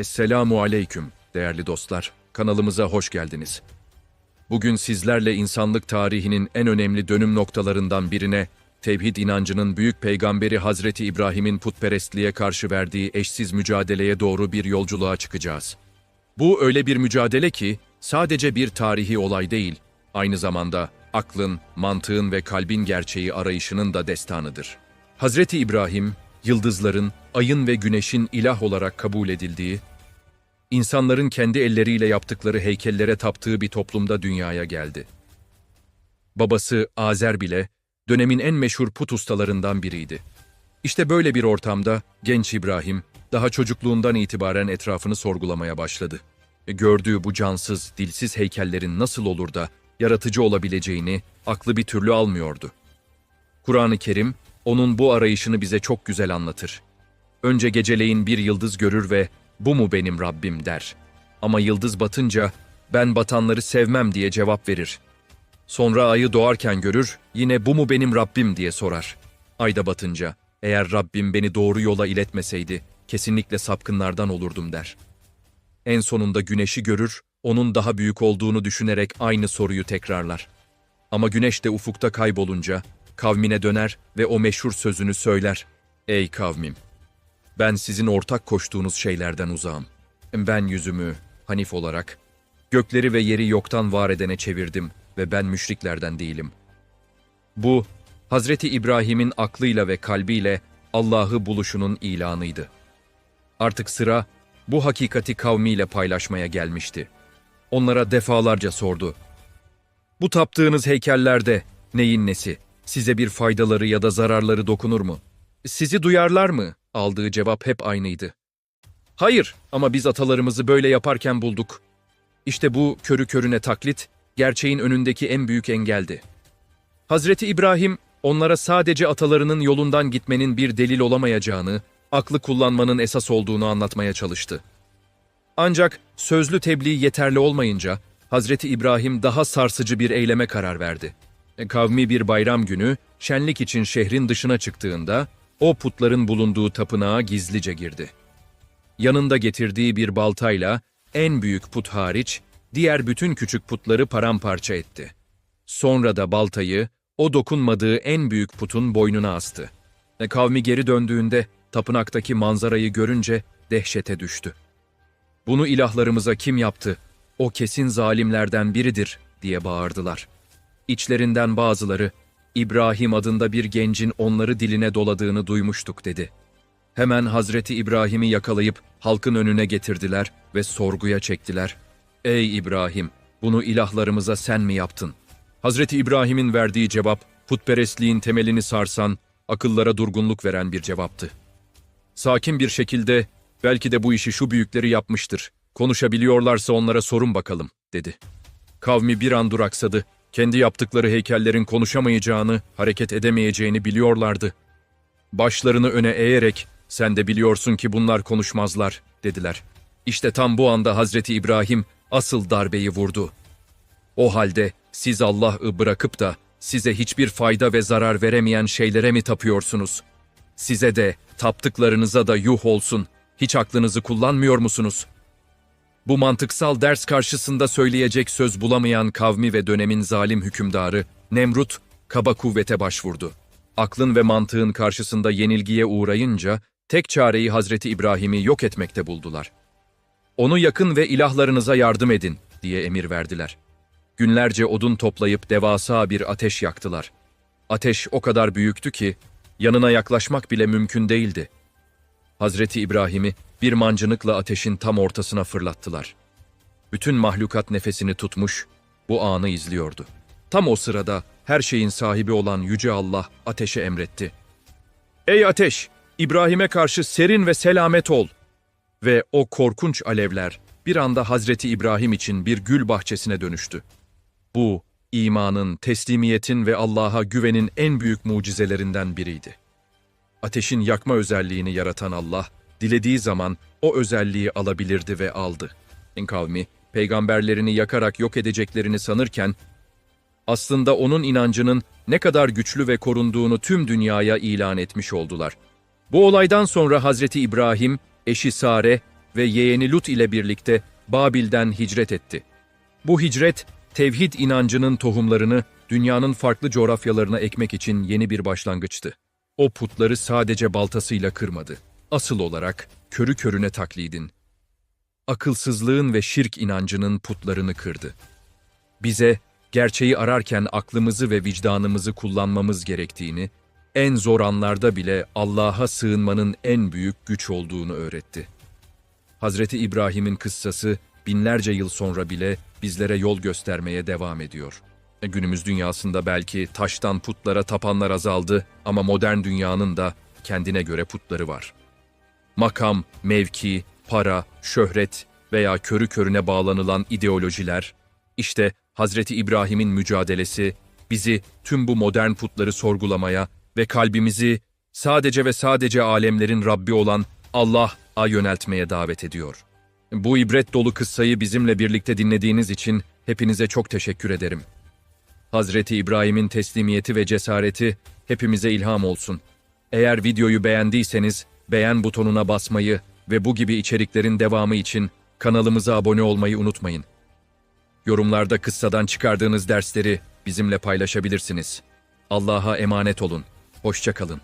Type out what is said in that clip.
Esselamu aleyküm değerli dostlar. Kanalımıza hoş geldiniz. Bugün sizlerle insanlık tarihinin en önemli dönüm noktalarından birine, tevhid inancının büyük peygamberi Hazreti İbrahim'in putperestliğe karşı verdiği eşsiz mücadeleye doğru bir yolculuğa çıkacağız. Bu öyle bir mücadele ki sadece bir tarihi olay değil, aynı zamanda aklın, mantığın ve kalbin gerçeği arayışının da destanıdır. Hazreti İbrahim, yıldızların, ayın ve güneşin ilah olarak kabul edildiği, insanların kendi elleriyle yaptıkları heykellere taptığı bir toplumda dünyaya geldi. Babası Azer bile dönemin en meşhur put ustalarından biriydi. İşte böyle bir ortamda genç İbrahim daha çocukluğundan itibaren etrafını sorgulamaya başladı. E, Gördüğü bu cansız, dilsiz heykellerin nasıl olur da yaratıcı olabileceğini aklı bir türlü almıyordu. Kur'an-ı Kerim onun bu arayışını bize çok güzel anlatır. Önce geceleyin bir yıldız görür ve bu mu benim Rabbim der. Ama yıldız batınca ben batanları sevmem diye cevap verir. Sonra ayı doğarken görür, yine bu mu benim Rabbim diye sorar. Ayda batınca, eğer Rabbim beni doğru yola iletmeseydi, kesinlikle sapkınlardan olurdum der. En sonunda güneşi görür, onun daha büyük olduğunu düşünerek aynı soruyu tekrarlar. Ama güneş de ufukta kaybolunca, kavmine döner ve o meşhur sözünü söyler. Ey kavmim! Ben sizin ortak koştuğunuz şeylerden uzağım. Ben yüzümü, Hanif olarak, gökleri ve yeri yoktan var edene çevirdim ve ben müşriklerden değilim. Bu, Hazreti İbrahim'in aklıyla ve kalbiyle Allah'ı buluşunun ilanıydı. Artık sıra bu hakikati kavmiyle paylaşmaya gelmişti. Onlara defalarca sordu. Bu taptığınız heykellerde neyin nesi? Size bir faydaları ya da zararları dokunur mu? Sizi duyarlar mı? Aldığı cevap hep aynıydı. Hayır ama biz atalarımızı böyle yaparken bulduk. İşte bu körü körüne taklit, gerçeğin önündeki en büyük engeldi. Hazreti İbrahim, onlara sadece atalarının yolundan gitmenin bir delil olamayacağını, aklı kullanmanın esas olduğunu anlatmaya çalıştı. Ancak sözlü tebliğ yeterli olmayınca, Hazreti İbrahim daha sarsıcı bir eyleme karar verdi. E, Kavmi bir bayram günü, şenlik için şehrin dışına çıktığında, o putların bulunduğu tapınağa gizlice girdi. Yanında getirdiği bir baltayla en büyük put hariç diğer bütün küçük putları paramparça etti. Sonra da baltayı o dokunmadığı en büyük putun boynuna astı. E, Kavmi geri döndüğünde tapınaktaki manzarayı görünce dehşete düştü. Bunu ilahlarımıza kim yaptı? O kesin zalimlerden biridir diye bağırdılar. İçlerinden bazıları İbrahim adında bir gencin onları diline doladığını duymuştuk dedi. Hemen Hazreti İbrahim'i yakalayıp halkın önüne getirdiler ve sorguya çektiler. Ey İbrahim, bunu ilahlarımıza sen mi yaptın? Hazreti İbrahim'in verdiği cevap, putperestliğin temelini sarsan, akıllara durgunluk veren bir cevaptı. Sakin bir şekilde, belki de bu işi şu büyükleri yapmıştır, konuşabiliyorlarsa onlara sorun bakalım, dedi. Kavmi bir an duraksadı, kendi yaptıkları heykellerin konuşamayacağını, hareket edemeyeceğini biliyorlardı. Başlarını öne eğerek, sen de biliyorsun ki bunlar konuşmazlar, dediler. İşte tam bu anda Hazreti İbrahim asıl darbeyi vurdu. O halde siz Allah'ı bırakıp da size hiçbir fayda ve zarar veremeyen şeylere mi tapıyorsunuz? Size de, taptıklarınıza da yuh olsun. Hiç aklınızı kullanmıyor musunuz? Bu mantıksal ders karşısında söyleyecek söz bulamayan kavmi ve dönemin zalim hükümdarı Nemrut kaba kuvvete başvurdu. Aklın ve mantığın karşısında yenilgiye uğrayınca tek çareyi Hazreti İbrahim'i yok etmekte buldular. Onu yakın ve ilahlarınıza yardım edin diye emir verdiler. Günlerce odun toplayıp devasa bir ateş yaktılar. Ateş o kadar büyüktü ki yanına yaklaşmak bile mümkün değildi. Hazreti İbrahim'i bir mancınıkla ateşin tam ortasına fırlattılar. Bütün mahlukat nefesini tutmuş, bu anı izliyordu. Tam o sırada her şeyin sahibi olan Yüce Allah ateşe emretti. Ey ateş! İbrahim'e karşı serin ve selamet ol. Ve o korkunç alevler bir anda Hazreti İbrahim için bir gül bahçesine dönüştü. Bu, imanın, teslimiyetin ve Allah'a güvenin en büyük mucizelerinden biriydi. Ateşin yakma özelliğini yaratan Allah, dilediği zaman o özelliği alabilirdi ve aldı. En kavmi, peygamberlerini yakarak yok edeceklerini sanırken, aslında onun inancının ne kadar güçlü ve korunduğunu tüm dünyaya ilan etmiş oldular. Bu olaydan sonra Hazreti İbrahim, eşi Sare, ve yeğeni Lut ile birlikte Babil'den hicret etti. Bu hicret, tevhid inancının tohumlarını dünyanın farklı coğrafyalarına ekmek için yeni bir başlangıçtı. O putları sadece baltasıyla kırmadı. Asıl olarak körü körüne taklidin, akılsızlığın ve şirk inancının putlarını kırdı. Bize gerçeği ararken aklımızı ve vicdanımızı kullanmamız gerektiğini, en zor anlarda bile Allah'a sığınmanın en büyük güç olduğunu öğretti. Hazreti İbrahim'in kıssası binlerce yıl sonra bile bizlere yol göstermeye devam ediyor. E, Günümüz dünyasında belki taştan putlara tapanlar azaldı ama modern dünyanın da kendine göre putları var. Makam, mevki, para, şöhret veya körü körüne bağlanılan ideolojiler, işte Hazreti İbrahim'in mücadelesi bizi tüm bu modern putları sorgulamaya ve kalbimizi sadece ve sadece alemlerin Rabbi olan Allah'a yöneltmeye davet ediyor. Bu ibret dolu kıssayı bizimle birlikte dinlediğiniz için hepinize çok teşekkür ederim. Hazreti İbrahim'in teslimiyeti ve cesareti hepimize ilham olsun. Eğer videoyu beğendiyseniz beğen butonuna basmayı ve bu gibi içeriklerin devamı için kanalımıza abone olmayı unutmayın. Yorumlarda kıssadan çıkardığınız dersleri bizimle paylaşabilirsiniz. Allah'a emanet olun. Hoşça kalın.